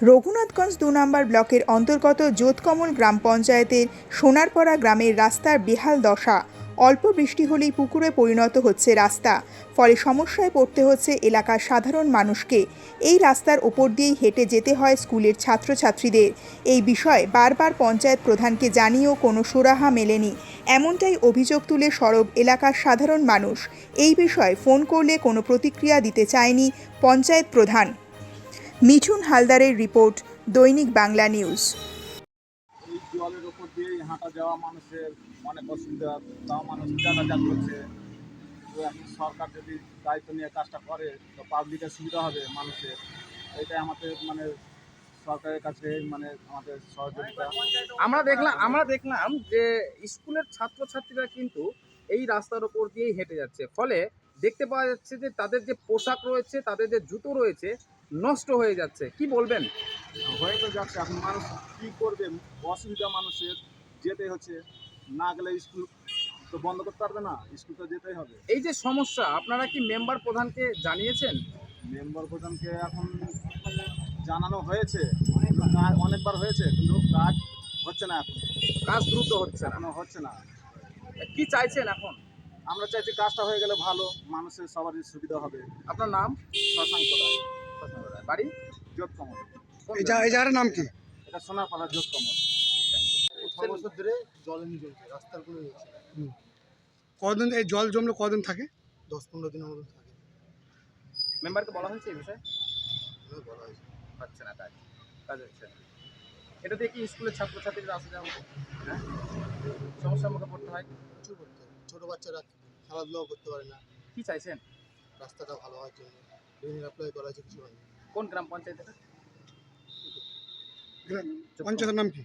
রঘুনাথগঞ্জ দু নম্বর ব্লকের অন্তর্গত যোধকমল গ্রাম পঞ্চায়েতের সোনারপাড়া গ্রামের রাস্তার বেহাল দশা। অল্প বৃষ্টি হলেই পুকুরে পরিণত হচ্ছে রাস্তা। ফলে সমস্যায় পড়তে হচ্ছে এলাকার সাধারণ মানুষকে। এই রাস্তার ওপর দিয়েই হেঁটে যেতে হয় স্কুলের ছাত্রছাত্রীদের। এই বিষয়ে বারবার পঞ্চায়েত প্রধানকে জানিয়েও কোনো সুরাহা মেলেনি। এমনটাই অভিযোগ তুলে সরব এলাকার সাধারণ মানুষ। এই বিষয়ে ফোন করলে কোনো প্রতিক্রিয়া দিতে চায়নি পঞ্চায়েত প্রধান। মিঠুন হালদারের রিপোর্ট দৈনিক বাংলা নিউজ। জলের ওপর দিয়েই হাঁটা যাওয়া মানুষের অনেক অসুবিধা তাও মানুষ যাতায়াত করছে। তো এখন সরকার যদি দায়িত্ব নিয়ে কাজটা করে তো পাবলিকের সুবিধা হবে মানুষের। এটাই আমাদের মানে সরকারের কাছে মানে আমাদের সহযোগিতা। আমরা দেখলাম আমরা দেখলাম যে স্কুলের ছাত্রছাত্রীরা কিন্তু এই রাস্তার ওপর দিয়েই হেঁটে যাচ্ছে। ফলে দেখতে পাওয়া যাচ্ছে যে তাদের যে পোশাক রয়েছে তাদের যে জুতো রয়েছে নষ্ট হয়ে যাচ্ছে। কি বলবেন? হয়ে তো যাচ্ছে। এখন মানুষ কী করবে? অসুবিধা মানুষের। যেতে হচ্ছে। না গেলে স্কুল তো বন্ধ করতে পারবে না। স্কুল তো যেতেই হবে। এই যে সমস্যা আপনারা কি মেম্বার প্রধানকে জানিয়েছেন? মেম্বার প্রধানকে এখন জানানো হয়েছে। কাজ- অনেকবার হয়েছে কিন্তু কাজ হচ্ছে না এখন। কাজ দ্রুত হচ্ছে না। হচ্ছে না। কি চাইছেন এখন? আমরা চাইছি কাজটা হয়ে গেলে ভালো মানুষের সবারই সুবিধা হবে। আপনার নাম? শশাঙ্ক রায়। বাড়ি? জোট কমল এই জা- এই জায়গাটার নাম কি? এটা সোনারপাড়া জোট কমল ছ বছর ধরে জল এমনি চলছে রাস্তার কোনো। কদিন এই জল জমলে কদিন থাকে? দশ পনেরো দিনের মতন থাকে। মেম্বারকে বলা হয়েছে এই বিষয়ে? বলা হয়েছে। হচ্ছে না কাজ কাজ হচ্ছে। এটা দিয়ে কি স্কুলের ছাত্রছাত্রীরা আসা যাওয়া? হ্যাঁ? সমস্যার মুখে পড়তে হয়? করতে হবে ছোটো বাচ্চারা খেলাধুলাও করতে পারে না কি চাইছেন রাস্তাটা ভালো হওয়ার জন্য বিভিন্ন অ্যাপ্লাই করা হয়েছে কিছু হয়নি কোন গ্রাম পঞ্চায়েত এটা পঞ্চায়েতের নাম কি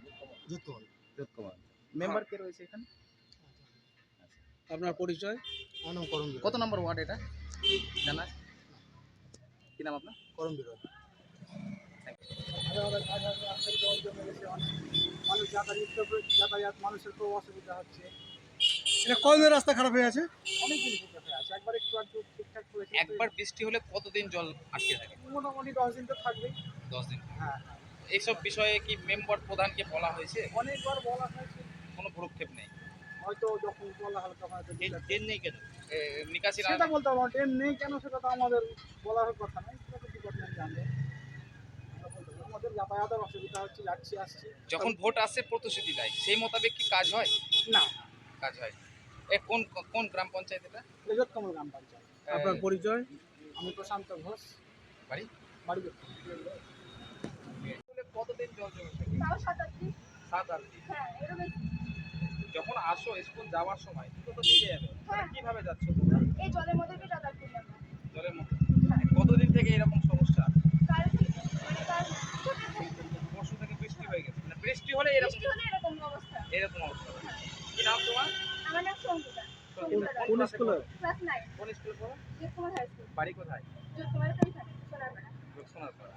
যুক্ত যোধকুমার মেম্বার কে রয়েছে এখানে আপনার পরিচয় আমার নাম করম কত নম্বর ওয়ার্ড এটা জানা আছে? কি নাম আপনার করম বিরোধ মানুষ যাতায়াত যাতায়াত মানুষের খুব অসুবিধা হচ্ছে এটা রাস্তা খারাপ হয়ে আছে? অনেক দিন থেকে হয়ে আছে। একবার একটু একটু ঠিকঠাক করেছে একবার বৃষ্টি হলে কতদিন জল আটকে থাকে? মোটামুটি দশ দিন তো থাকবেই। দশ দিন। হ্যাঁ এইসব বিষয়ে কি মেম্বার প্রধানকে বলা হয়েছে? অনেকবার বলা হয়েছে। কোনো নেই। হয়তো যখন বলা হালকা হয়তো ট্রেন নেই কেন? নিকাশি সেটা বলতে পারব ট্রেন নেই কেন সেটা তো আমাদের বলার কথা নয় সেটা তো ডিপার্টমেন্ট জানবে আমরা বলতে পারব। আমাদের যাতায়াতের অসুবিধা হচ্ছে যাচ্ছি আসছি। যখন ভোট আসে প্রতিশ্রুতি দেয়। সেই মোতাবেক কি কাজ হয়? না। কাজ হয়। এ কোন কোন গ্রাম পঞ্চায়েত এটা? লেজত গ্রাম পঞ্চায়েত। আপনার পরিচয়? আমি প্রশান্ত ঘোষ। বাড়ি? বাড়ি কতদিন জল জমে থাকে তাও সাঁতার দিই সাত আট দিন। হ্যাঁ যখন আসো স্কুল যাওয়ার সময় তো তো দিকে যাবে। হ্যাঁ। কীভাবে যাচ্ছ তোমরা? এই জলের মধ্যে দিয়ে যাতায়াত করি আমরা জলের মধ্যে। কতদিন থেকে এরকম সমস্যা? কাল থেকে মানে কাল পরশু থেকে বৃষ্টি হয়ে গেছে। মানে বৃষ্টি হলে এরকম বৃষ্টি হলে এরকম অবস্থা। এরকম অবস্থা। কি নাম তোমার? আমার নাম সঙ্গীতা। কোন স্কুলে? Class nine. কোন স্কুলে পড়ো? High school. বাড়ি কোথায়? যোধকুমারের কাছে সোনারপাড়া। সোনারপাড়া।